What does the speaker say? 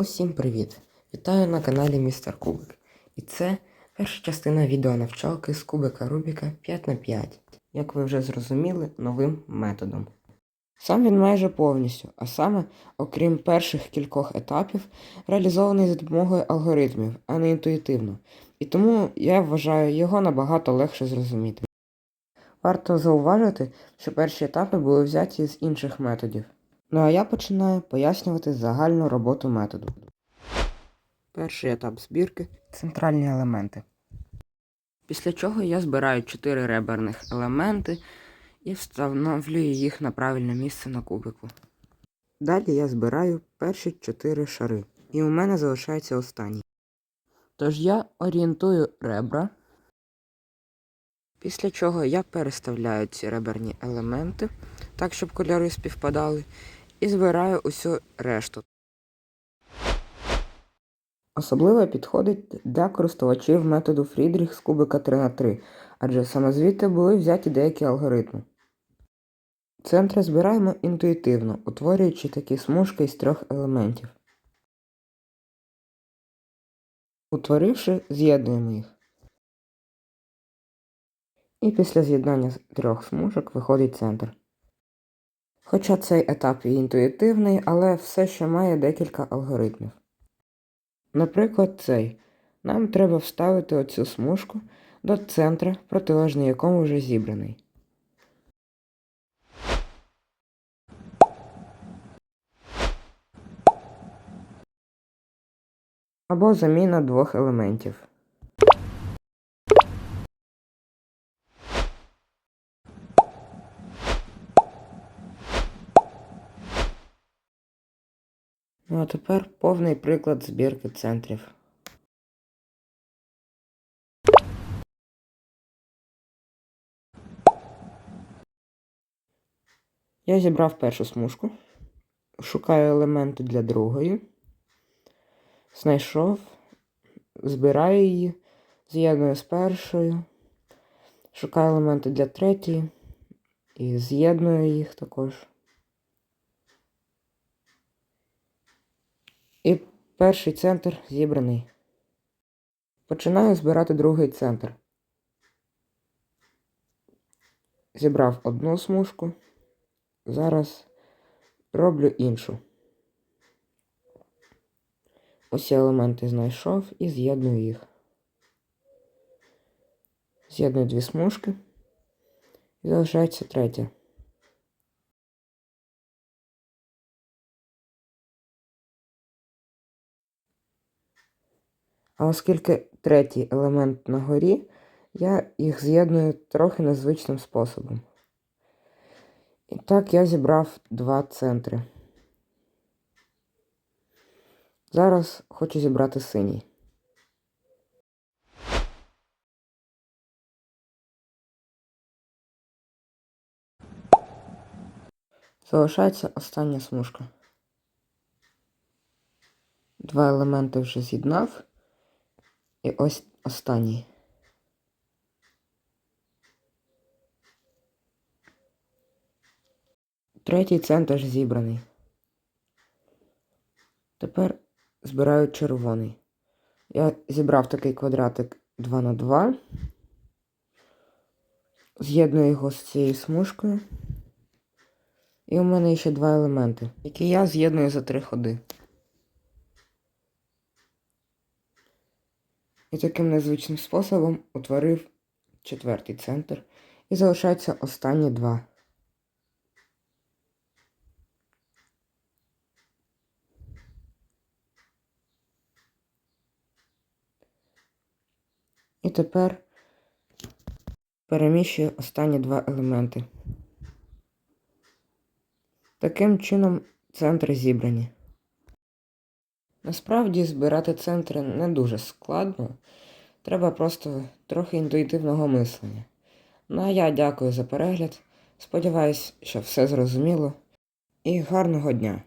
Усім привіт! Вітаю на каналі Містер Кубик. І це перша частина відеонавчалки з кубика Рубіка 5х5, як ви вже зрозуміли, новим методом. Сам він майже повністю, а саме, окрім перших кількох етапів, реалізований за допомогою алгоритмів, а не інтуїтивно. І тому я вважаю його набагато легше зрозуміти. Варто зауважити, що перші етапи були взяті з інших методів. Ну а я починаю пояснювати загальну роботу методу. Перший етап збірки центральні елементи. Після чого я збираю 4 реберних елементи і встановлюю їх на правильне місце на кубику. Далі я збираю перші 4 шари, і у мене залишається останній. Тож я орієнтую ребра, після чого я переставляю ці реберні елементи так, щоб кольори співпадали, і збираю усю решту. Особливо підходить для користувачів методу Фрідріх з кубика 3х3, адже саме звідти були взяті деякі алгоритми. Центри збираємо інтуїтивно, утворюючи такі смужки із трьох елементів. Утворивши, з'єднуємо їх. І після з'єднання трьох смужок виходить центр. Хоча цей етап і інтуїтивний, але все ще має декілька алгоритмів. Наприклад, цей. Нам треба вставити оцю смужку до центра, протилежний якому вже зібраний. Або заміна двох елементів. Ну а тепер повний приклад збірки центрів. Я зібрав першу смужку, шукаю елементи для другої, знайшов, збираю її, з'єдную з першою, шукаю елементи для третьої і з'єдную їх також. І перший центр зібраний. Починаю збирати другий центр. Зібрав одну смужку. Зараз роблю іншу. Усі елементи знайшов і з'єдную їх. З'єдную дві смужки. І залишається третя. А оскільки третій елемент на горі, я їх з'єдную трохи незвичним способом. І так я зібрав два центри. Зараз хочу зібрати синій. Залишається остання смужка. Два елементи вже з'єднав. І ось останній. Третій центр зібраний. Тепер збираю червоний. Я зібрав такий квадратик 2 на 2 З'єдную його з цією смужкою. І у мене ще два елементи, які я з'єдную за три ходи. І таким незвичним способом утворив четвертий центр і залишаються останні два. І тепер переміщую останні два елементи. Таким чином центри зібрані. Насправді збирати центри не дуже складно. Треба просто трохи інтуїтивного мислення. Ну а я дякую за перегляд. Сподіваюсь, що все зрозуміло. І гарного дня!